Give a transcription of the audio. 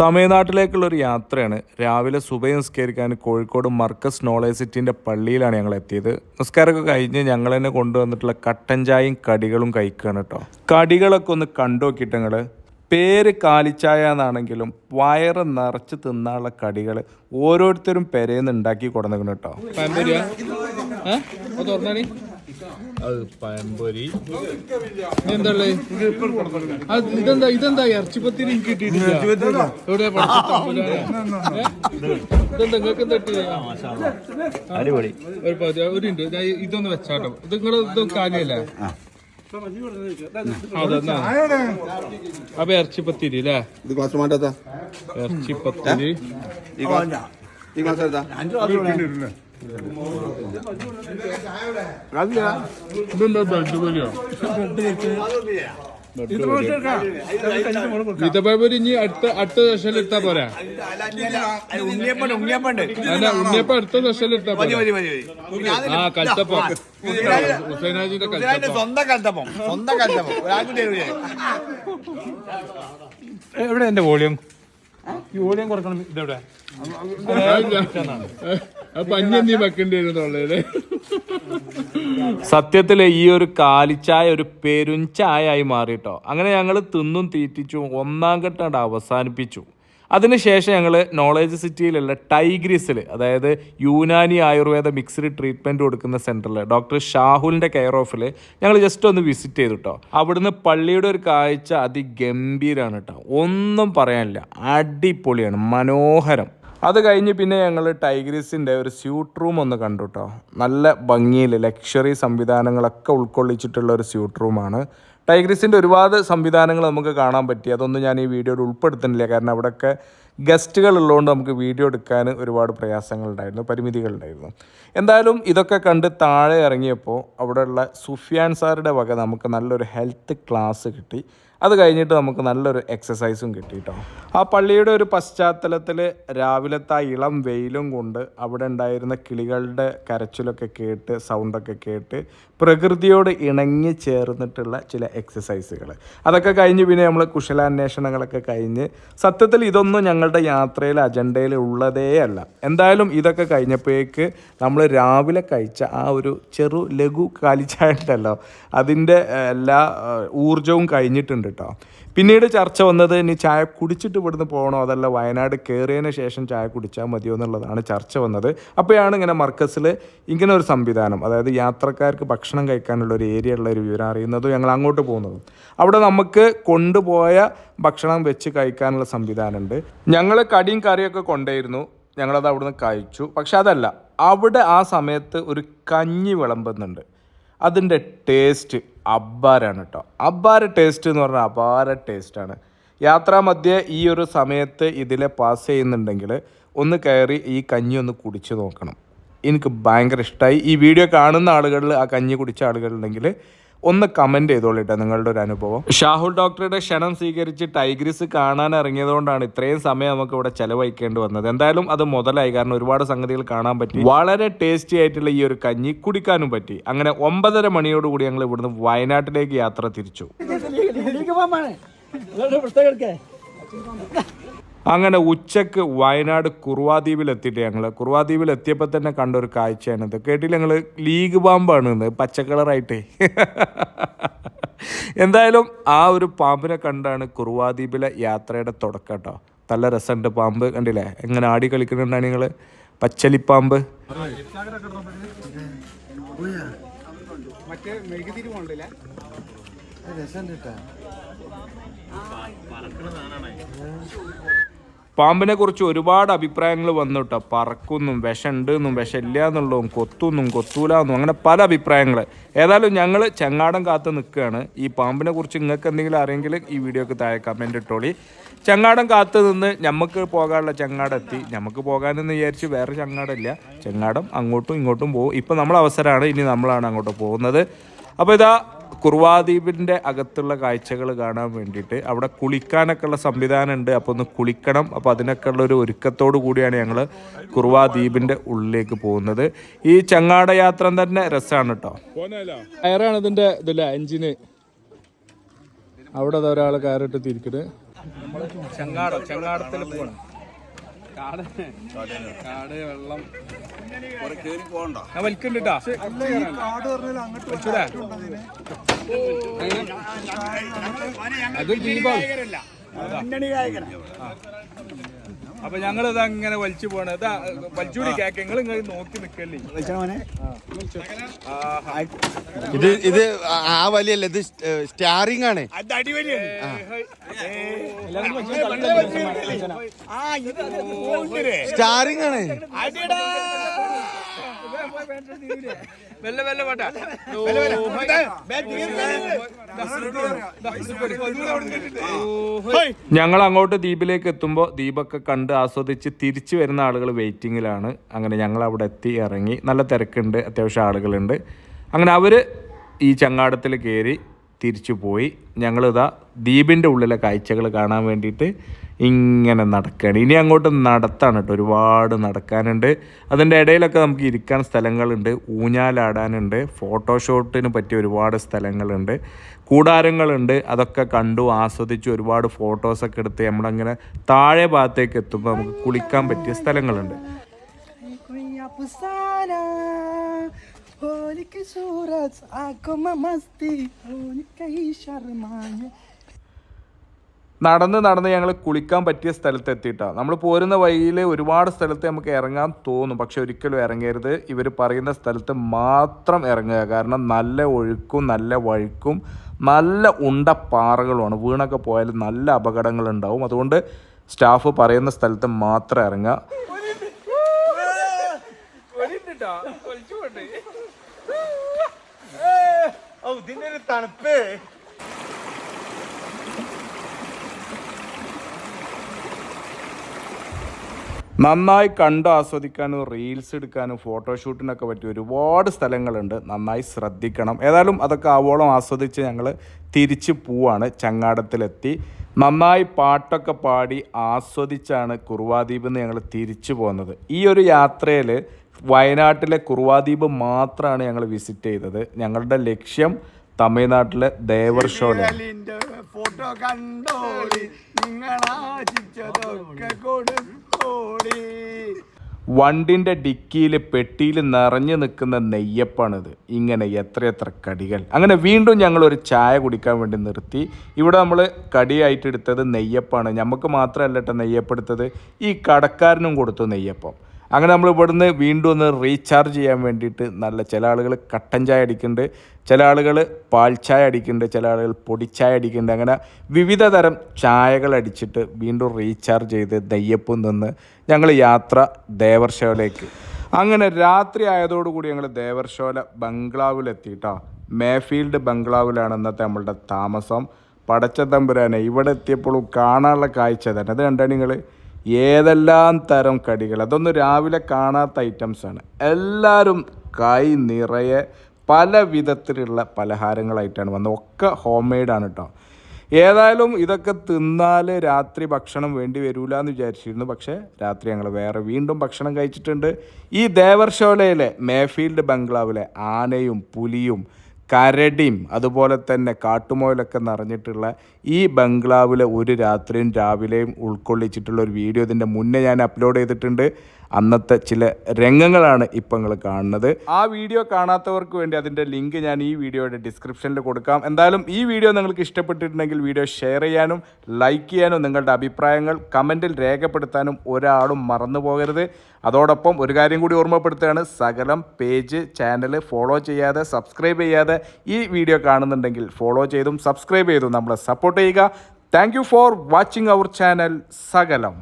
തമിഴ്നാട്ടിലേക്കുള്ള ഒരു യാത്രയാണ്. രാവിലെ സുബൈ നിസ്കരിക്കാൻ കോഴിക്കോട് മർക്കസ് നോളേജ് സിറ്റിന്റെ പള്ളിയിലാണ് ഞങ്ങൾ എത്തിയത് നിസ്കാരമൊക്കെ കഴിഞ്ഞ് ഞങ്ങൾ തന്നെ കൊണ്ടുവന്നിട്ടുള്ള കട്ടൻ ചായയും കടികളും കഴിക്കുകയാണ് കേട്ടോ. കടികളൊക്കെ ഒന്ന് കണ്ടുനോക്കിയിട്ട് ഞങ്ങൾ പേര് കാലിച്ചായ എന്നാണെങ്കിലും വയറ് നിറച്ച് തിന്നാനുള്ള കടികൾ ഓരോരുത്തരും പെരേന്ന് ഉണ്ടാക്കി കൊടുക്കണം കേട്ടോ. അത് പഴംപൊരി. എന്താ അത് ഇതെന്താ ഇതെന്താ ഇറച്ചിപ്പത്തിരി എനിക്ക് കിട്ടിയിട്ടില്ല? എവിടെ ഇതെന്താ നിങ്ങൾക്ക് അടിപൊളി. ഒരു മിനിറ്റ്. ഞാൻ ഇതൊന്ന് വെച്ചാട്ടോ. ഇത് നിങ്ങളെ ഇതൊന്നും കാര്യല്ലേ? അപ്പൊ ഇറച്ചിപ്പത്തിരി അല്ലേ? ഇറച്ചിപ്പത്തിരി. ഈ ക്ലാസ് ഈ ക്ലാസ് എടുത്താ? ഇതപ്പഴപ്പൊരി ഇനി അടുത്ത അടുത്ത ദശയിൽ എടുത്താ പോരാ? ഉണ്ണിയപ്പണ്ട് ഉണ്ണിയപ്പണ്ട് അല്ല ഉണ്ണിയപ്പം അടുത്ത ദശയിൽ എടുത്താ പോരാ? ആ കൽത്തപ്പം. ഹുസൈനാജിന്റെ കൽത്തപ്പം. സ്വന്തം കൽത്തപ്പം. സ്വന്തം കൽത്തപ്പം. എവിടെ എന്റെ വോളിയം? ഈ വോളിയം കുറക്കണം. ഇതെവിടെ? നീ വെക്കേണ്ടി വരുന്നുള്ളേ സത്യത്തിൽ ഈ ഒരു കാലിച്ചായ ഒരു പെരുഞ്ചായ ആയി മാറിട്ടോ അങ്ങനെ ഞങ്ങൾ തിന്നും തീറ്റിച്ചു ഒന്നാം ഘട്ടം അവസാനിപ്പിച്ചു. അതിനുശേഷം ഞങ്ങൾ നോളേജ് സിറ്റിയിലുള്ള ടൈഗ്രീസിൽ അതായത് യൂനാനി ആയുർവേദ മിക്സ്ഡ് ട്രീറ്റ്മെന്റ് കൊടുക്കുന്ന സെന്ററിൽ ഡോക്ടർ ഷാഹുലിന്റെ കെയർ ഓഫിൽ ഞങ്ങൾ ജസ്റ്റ് ഒന്ന് വിസിറ്റ് ചെയ്തു കേട്ടോ അവിടുന്ന് പള്ളിയുടെ ഒരു കാഴ്ച അതിഗംഭീരമാണ് കേട്ടോ ഒന്നും പറയാനില്ല. അടിപൊളിയാണ്. മനോഹരം. അത് കഴിഞ്ഞ് പിന്നെ ഞങ്ങൾ ടൈഗ്രീസിന്റെ ഒരു സ്യൂട്ട് റൂം ഒന്ന് കണ്ടു കേട്ടോ നല്ല ഭംഗിയിൽ ലക്ഷറി സംവിധാനങ്ങളൊക്കെ ഉൾക്കൊള്ളിച്ചിട്ടുള്ള ഒരു സ്യൂട്ട് റൂമാണ്. ടൈഗ്രീസിന്റെ ഒരുപാട് സംവിധാനങ്ങൾ നമുക്ക് കാണാൻ പറ്റി. അതൊന്നും ഞാൻ ഈ വീഡിയോയിൽ ഉൾപ്പെടുത്തുന്നില്ല. കാരണം അവിടെയൊക്കെ ഗസ്റ്റുകൾ ഉള്ളതുകൊണ്ട് നമുക്ക് വീഡിയോ എടുക്കാൻ ഒരുപാട് പ്രയാസങ്ങളുണ്ടായിരുന്നു പരിമിതികളുണ്ടായിരുന്നു എന്തായാലും ഇതൊക്കെ കണ്ട് താഴെ ഇറങ്ങിയപ്പോൾ അവിടെയുള്ള സുഫിയാൻ സാറുടെ വക നമുക്ക് നല്ലൊരു ഹെൽത്ത് ക്ലാസ് കിട്ടി. അത് കഴിഞ്ഞിട്ട് നമുക്ക് നല്ലൊരു എക്സസൈസും കിട്ടി കേട്ടോ ആ പള്ളിയുടെ ഒരു പശ്ചാത്തലത്തിൽ രാവിലത്തെ ആ ഇളം വെയിലും കൊണ്ട് അവിടെ ഉണ്ടായിരുന്ന കിളികളുടെ കരച്ചിലൊക്കെ കേട്ട് സൗണ്ടൊക്കെ കേട്ട് പ്രകൃതിയോട് ഇണങ്ങി ചേർന്നിട്ടുള്ള ചില എക്സസൈസുകൾ അതൊക്കെ കഴിഞ്ഞ് പിന്നെ നമ്മൾ കുശലാന്വേഷണങ്ങളൊക്കെ കഴിഞ്ഞ് സത്യത്തിൽ ഇതൊന്നും ഞങ്ങളുടെ യാത്രയിൽ അജണ്ടയിൽ ഉള്ളതേ അല്ല. എന്തായാലും ഇതൊക്കെ കഴിഞ്ഞപ്പോഴേക്ക് നമ്മൾ രാവിലെ കഴിച്ച ആ ഒരു ചെറു ലഘു കാലിച്ചായിട്ടല്ലോ അതിന്റെ എല്ലാ ഊർജവും കഴിഞ്ഞിട്ടുണ്ട് കേട്ടോ. പിന്നീട് ചർച്ച വന്നത് ഇനി ചായ കുടിച്ചിട്ട് ഇവിടുന്ന് പോകണോ അതല്ല വയനാട് കയറിയതിന് ശേഷം ചായ കുടിച്ചാൽ മതിയോ എന്നുള്ളതാണ് ചർച്ച വന്നത്. അപ്പോഴാണ് ഇങ്ങനെ മർക്കസിൽ ഇങ്ങനെ ഒരു സംവിധാനം അതായത് യാത്രക്കാർക്ക് ഭക്ഷണം കഴിക്കാനുള്ള ഒരു ഏരിയ ഉള്ള ഒരു വിവരം അറിയുന്നതും ഞങ്ങൾ അങ്ങോട്ട് പോകുന്നതും. അവിടെ നമുക്ക് കൊണ്ടുപോയ ഭക്ഷണം വെച്ച് കഴിക്കാനുള്ള സംവിധാനമുണ്ട്. ഞങ്ങൾ കടിയും കറിയൊക്കെ കൊണ്ടുപോയിരുന്നു. ഞങ്ങളത് അവിടുന്ന് കഴിച്ചു. പക്ഷെ അതല്ല അവിടെ ആ സമയത്ത് ഒരു കഞ്ഞി വിളമ്പുന്നുണ്ട്. അതിന്റെ ടേസ്റ്റ് അബ്ബാരാണ് കേട്ടോ. അബ്ബാര ടേസ്റ്റ് എന്ന് പറഞ്ഞാൽ അപാര ടേസ്റ്റാണ് യാത്രാ മധ്യ ഈ ഒരു സമയത്ത് ഇതിലെ പാസ് ചെയ്യുന്നുണ്ടെങ്കിൽ ഒന്ന് കയറി ഈ കഞ്ഞി ഒന്ന് കുടിച്ച് നോക്കണം. എനിക്ക് ഭയങ്കര ഇഷ്ടമായി ഈ വീഡിയോ കാണുന്ന ആളുകളിൽ ആ കഞ്ഞി കുടിച്ച ആളുകളുണ്ടെങ്കിൽ ഒന്ന് കമന്റ് ചെയ്തോളിട്ടോ നിങ്ങളുടെ ഒരു അനുഭവം. ഷാഹുൽ ഡോക്ടറുടെ ക്ഷണം സ്വീകരിച്ച് ടൈഗ്രിസ് കാണാൻ ഇറങ്ങിയതുകൊണ്ടാണ് ഇത്രയും സമയം നമുക്ക് ഇവിടെ ചെലവഴിക്കേണ്ടി വന്നത്. എന്തായാലും അത് മുതലായി. കാരണം ഒരുപാട് സംഗതികൾ കാണാൻ പറ്റി. വളരെ ടേസ്റ്റി ആയിട്ടുള്ള ഈ ഒരു കഞ്ഞി കുടിക്കാനും പറ്റി. അങ്ങനെ ഒമ്പതര മണിയോടുകൂടി ഞങ്ങൾ ഇവിടുന്ന് വയനാട്ടിലേക്ക് യാത്ര തിരിച്ചു. അങ്ങനെ ഉച്ചയ്ക്ക് വയനാട് കുറുവാദ്വീപിൽ എത്തിയിട്ട് ഞങ്ങൾ കുറുവാദ്വീപിൽ എത്തിയപ്പോൾ തന്നെ കണ്ട ഒരു കാഴ്ചയാണ് ഇത് കേട്ടില്ല ഞങ്ങൾ ലീഗ് പാമ്പാണ് ഇന്ന് പച്ച കളറായിട്ടേ. എന്തായാലും ആ ഒരു പാമ്പിനെ കണ്ടാണ് കുറുവാദ്വീപിലെ യാത്രയുടെ തുടക്കം കേട്ടോ. നല്ല രസമുണ്ട് പാമ്പ് കണ്ടില്ലേ? എങ്ങനെ ആടി കളിക്കുന്നുണ്ടാണ് നിങ്ങൾ പച്ചലിപ്പാമ്പ്. പാമ്പിനെ കുറിച്ച് ഒരുപാട് അഭിപ്രായങ്ങൾ വന്നു കേട്ടോ പറക്കുന്നും വിഷമുണ്ട് എന്നും വിഷമില്ല എന്നുള്ളതും കൊത്തുന്നും കൊത്തൂല എന്നും അങ്ങനെ പല അഭിപ്രായങ്ങൾ. ഏതായാലും ഞങ്ങൾ ചങ്ങാടം കാത്ത് നിൽക്കുകയാണ്. ഈ പാമ്പിനെ കുറിച്ച് നിങ്ങൾക്ക് എന്തെങ്കിലും അറിയെങ്കിൽ ഈ വീഡിയോക്ക് താഴെ കമന്റ് ഇട്ടോളി. ചങ്ങാടം കാത്ത് നിന്ന് നമുക്ക് പോകാനുള്ള ചങ്ങാടം എത്തി. നമുക്ക് പോകാനെന്ന് വിചാരിച്ച് വേറെ ചങ്ങാടമില്ല. ചങ്ങാടം അങ്ങോട്ടും ഇങ്ങോട്ടും പോകും. ഇപ്പം നമ്മളെ അവസരമാണ് ഇനി നമ്മളാണ് അങ്ങോട്ട് പോകുന്നത്. അപ്പോൾ ഇതാ കുർവാദ്വീപിന്റെ അകത്തുള്ള കാഴ്ചകൾ കാണാൻ വേണ്ടിയിട്ട് അവിടെ കുളിക്കാനൊക്കെ ഉള്ള സംവിധാനം ഉണ്ട്. അപ്പോൾ ഒന്ന് കുളിക്കണം. അപ്പോൾ അതിനൊക്കെ ഉള്ള ഒരു ഒരുക്കത്തോടു കൂടിയാണ് ഞങ്ങൾ കുർവാദ്വീപിന്റെ ഉള്ളിലേക്ക് പോകുന്നത്. ഈ ചങ്ങാട യാത്ര തന്നെ രസമാണ് കേട്ടോ കയറാണ് ഇതിന്റെ ഇതില്ല എഞ്ചിന്. അവിടെ ഒരാൾ കയറിട്ട് തിരിക്കട്ട് ചങ്ങാടം ചങ്ങാടത്തിൽ പോകണം കാട്. കാട് വെള്ളം. ഞാൻ വലിക്കണ്ടിട്ടാ വലിച്ചൂടെ. അതൊരു ദീപം അപ്പൊ ഞങ്ങൾ ഇത് ഇങ്ങനെ വലിച്ചു പോണ. ഇതാ വലിച്ചുകൂടി കേക്ക്. നിങ്ങൾ ഇങ്ങനെ നോക്കി നിക്കല്ലേ? ഇത് ഇത് ആ വലിയല്ല? ഇത് സ്റ്റാറിംഗ് ആണ്. സ്റ്റാറിംഗ് ആണ്. വെല്ല വെല്ല പാട്ടാ ഞങ്ങൾ അങ്ങോട്ട് ദ്വീപിലേക്ക് എത്തുമ്പോൾ ദ്വീപൊക്കെ കണ്ട് ആസ്വദിച്ച് തിരിച്ചു വരുന്ന ആളുകൾ വെയിറ്റിങ്ങിലാണ് അങ്ങനെ ഞങ്ങൾ അവിടെ എത്തി ഇറങ്ങി നല്ല തിരക്കുണ്ട് അത്യാവശ്യം ആളുകളുണ്ട് അങ്ങനെ അവർ ഈ ചങ്ങാടത്തിൽ കയറി തിരിച്ചു പോയി ഞങ്ങളിതാ ദ്വീപിന്റെ ഉള്ളിലെ കാഴ്ചകൾ കാണാൻ വേണ്ടിയിട്ട് ഇങ്ങനെ നടക്കുകയാണ് ഇനി അങ്ങോട്ട് നടത്താണ് കേട്ടോ ഒരുപാട് നടക്കാനുണ്ട് അതിൻ്റെ ഇടയിലൊക്കെ നമുക്ക് ഇരിക്കാൻ സ്ഥലങ്ങളുണ്ട് ഊഞ്ഞാലാടാനുണ്ട് ഫോട്ടോഷൂട്ടിന് പറ്റിയ ഒരുപാട് സ്ഥലങ്ങളുണ്ട് കൂടാരങ്ങളുണ്ട് അതൊക്കെ കണ്ടു ആസ്വദിച്ചു ഒരുപാട് ഫോട്ടോസൊക്കെ എടുത്ത് നമ്മളങ്ങനെ താഴെ ഭാഗത്തേക്ക് എത്തുമ്പോൾ നമുക്ക് കുളിക്കാൻ പറ്റിയ സ്ഥലങ്ങളുണ്ട് कोई अफसाना होली की सूरज आंखों में मस्ती होली कहीं शर्माए നടന്ന് നടന്ന് ഞങ്ങൾ കുളിക്കാൻ പറ്റിയ സ്ഥലത്ത് എത്തിയിട്ടാണ് നമ്മൾ പോരുന്ന വഴിയിൽ ഒരുപാട് സ്ഥലത്ത് നമുക്ക് ഇറങ്ങാൻ തോന്നും. പക്ഷെ ഒരിക്കലും ഇറങ്ങരുത്. ഇവർ പറയുന്ന സ്ഥലത്ത് മാത്രം ഇറങ്ങുക. കാരണം നല്ല ഒഴുക്കും നല്ല വഴുക്കും നല്ല ഉണ്ട പാറകളുമാണ്. വീണൊക്കെ പോയാൽ നല്ല അപകടങ്ങളുണ്ടാവും. അതുകൊണ്ട് സ്റ്റാഫ് പറയുന്ന സ്ഥലത്ത് മാത്രം ഇറങ്ങുക. തണുപ്പ്. നന്നായി കണ്ട് ആസ്വദിക്കാനും റീൽസ് എടുക്കാനും ഫോട്ടോഷൂട്ടിനൊക്കെ പറ്റിയ ഒരുപാട് സ്ഥലങ്ങളുണ്ട്. നന്നായി ശ്രദ്ധിക്കണം. ഏതായാലും അതൊക്കെ ആവോളം ആസ്വദിച്ച് ഞങ്ങൾ തിരിച്ച് പോവാണ്. ചങ്ങാടത്തിലെത്തി. നന്നായി പാട്ടൊക്കെ പാടി ആസ്വദിച്ചാണ് കുറുവാദ്വീപിൽ നിന്ന് ഞങ്ങൾ തിരിച്ചു പോകുന്നത്. ഈ ഒരു യാത്രയിൽ വയനാട്ടിലെ കുറുവാദ്വീപ് മാത്രമാണ് ഞങ്ങൾ വിസിറ്റ് ചെയ്തത്. ഞങ്ങളുടെ ലക്ഷ്യം തമിഴ്നാട്ടിലെ ദേവർഷോലാണ് ഫോട്ടോ കണ്ടോളി നിങ്ങളാശിച്ചതൊക്കെ വണ്ടിന്റെ ഡിക്കിയിൽ പെട്ടിയിൽ നിറഞ്ഞു നിൽക്കുന്ന നെയ്യപ്പാണിത്. ഇങ്ങനെ എത്രയെത്ര കടികൾ. അങ്ങനെ വീണ്ടും ഞങ്ങൾ ഒരു ചായ കുടിക്കാൻ വേണ്ടി നിർത്തി. ഇവിടെ നമ്മൾ കടിയായിട്ട് എടുത്തത് നെയ്യപ്പാണ്. നമുക്ക് മാത്രമല്ല കേട്ടോ നെയ്യപ്പെടുത്തത്. ഈ കടക്കാരനും കൊടുത്തു നെയ്യപ്പം. അങ്ങനെ നമ്മൾ ഇവിടുന്ന് വീണ്ടും ഒന്ന് റീചാർജ് ചെയ്യാൻ വേണ്ടിയിട്ട് നല്ല ചില ആളുകൾ കട്ടൻ ചായ അടിക്കുന്നുണ്ട് ചില ആളുകൾ പാൽ ചായ അടിക്കുന്നുണ്ട് ചില ആളുകൾ പൊടിച്ചായ അടിക്കുന്നുണ്ട്. അങ്ങനെ വിവിധ തരം ചായകൾ അടിച്ചിട്ട് വീണ്ടും റീചാർജ് ചെയ്ത് ദയ്യപ്പും നിന്ന് ഞങ്ങൾ യാത്ര ദേവർഷോയിലേക്ക് അങ്ങനെ രാത്രി ആയതോടുകൂടി ഞങ്ങൾ ദേവർഷോല ബംഗ്ലാവിലെത്തിയിട്ടോ മേഫീൽഡ് ബംഗ്ലാവിലാണ് ഇന്നത്തെ നമ്മളുടെ താമസം. പടച്ച തമ്പുരാനെ ഇവിടെ എത്തിയപ്പോഴും കാണാനുള്ള കാഴ്ച തന്നെ. അത് കണ്ടാണ് നിങ്ങൾ ഏതെല്ലാം തരം കടികൾ? അതൊന്നും രാവിലെ കാണാത്ത ഐറ്റംസാണ് എല്ലാവരും കൈ നിറയെ പല വിധത്തിലുള്ള പലഹാരങ്ങളായിട്ടാണ് വന്നത്. ഒക്കെ ഹോം മെയ്ഡാണ് കേട്ടോ ഏതായാലും ഇതൊക്കെ തിന്നാൽ രാത്രി ഭക്ഷണം വേണ്ടി വരില്ല എന്ന് വിചാരിച്ചിരുന്നു. പക്ഷേ രാത്രി ഞങ്ങൾ വേറെ വീണ്ടും ഭക്ഷണം കഴിച്ചിട്ടുണ്ട്. ഈ ദേവർഷോലയിലെ മേഫീൽഡ് ബംഗ്ലാവിലെ ആനയും പുലിയും കരടിയും അതുപോലെ തന്നെ കാട്ടുമോയിലൊക്കെ നിറഞ്ഞിട്ടുള്ള ഈ ബംഗ്ലാവിലെ ഒരു രാത്രിയും രാവിലെയും ഉൾക്കൊള്ളിച്ചിട്ടുള്ള ഒരു വീഡിയോ ഇതിന്റെ മുന്നേ ഞാൻ അപ്ലോഡ് ചെയ്തിട്ടുണ്ട്. അന്നത്തെ ചില രംഗങ്ങളാണ് ഇപ്പം നിങ്ങൾ കാണുന്നത്. ആ വീഡിയോ കാണാത്തവർക്ക് വേണ്ടി അതിന്റെ ലിങ്ക് ഞാൻ ഈ വീഡിയോയുടെ ഡിസ്ക്രിപ്ഷനിൽ കൊടുക്കാം. എന്തായാലും ഈ വീഡിയോ നിങ്ങൾക്ക് ഇഷ്ടപ്പെട്ടിട്ടുണ്ടെങ്കിൽ വീഡിയോ ഷെയർ ചെയ്യാനും ലൈക്ക് ചെയ്യാനും നിങ്ങളുടെ അഭിപ്രായങ്ങൾ കമന്റിൽ രേഖപ്പെടുത്താനും ഒരാളും മറന്നു പോകരുത്. അതോടൊപ്പം ഒരു കാര്യം കൂടി ഓർമ്മപ്പെടുത്തുകയാണ്. സകലം പേജ് ചാനൽ ഫോളോ ചെയ്യാതെ സബ്സ്ക്രൈബ് ചെയ്യാതെ ഈ വീഡിയോ കാണുന്നുണ്ടെങ്കിൽ ഫോളോ ചെയ്തും സബ്സ്ക്രൈബ് ചെയ്തും നമ്മളെ സപ്പോർട്ട് ചെയ്യുക. Thank for watching our channel. സകലം.